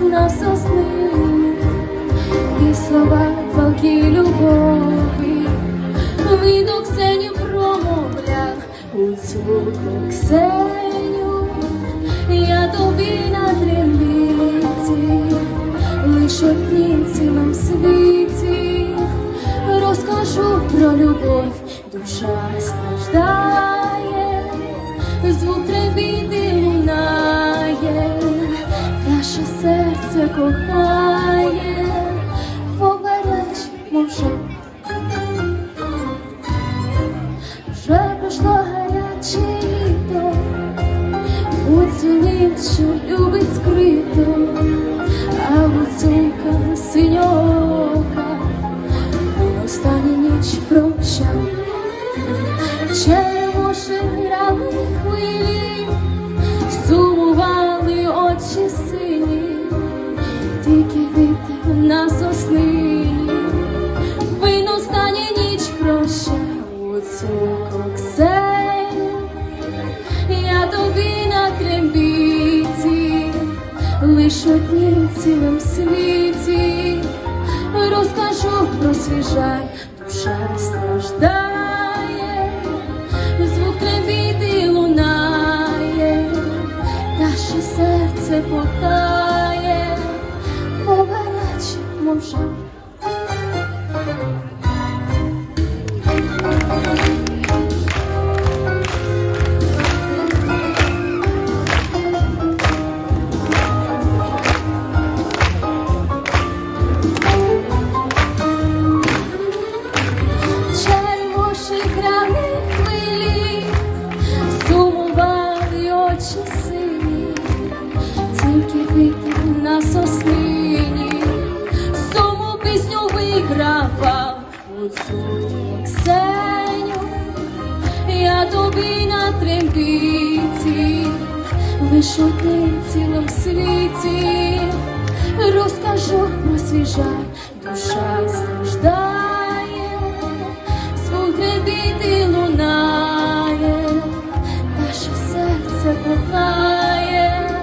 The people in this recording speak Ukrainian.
ясно сосни, і слова палки любові, Минув Ксеню промовляв. У цю Ксеню, я тобі на трембіці, лиш одні цілим світі, розкажу про любов, душа страждає, звук требіти. Серце кохає, попереч мовчи. Вже пройшло гаряче літо, у цю ніч, що любить скрито, а гуцулка синьока, останню ніч прощав. Черемоші грали хвилі, на соснині, вино останню ніч прощав коксеню, я тобі на трембіті, лиш однім цілим світі, розкажу про свій жаль, душа страждає, звук трембіти лунає, наше серце кохає, тобі на трембіці, лиш один цілим світі, розкажу про свіжа жаль,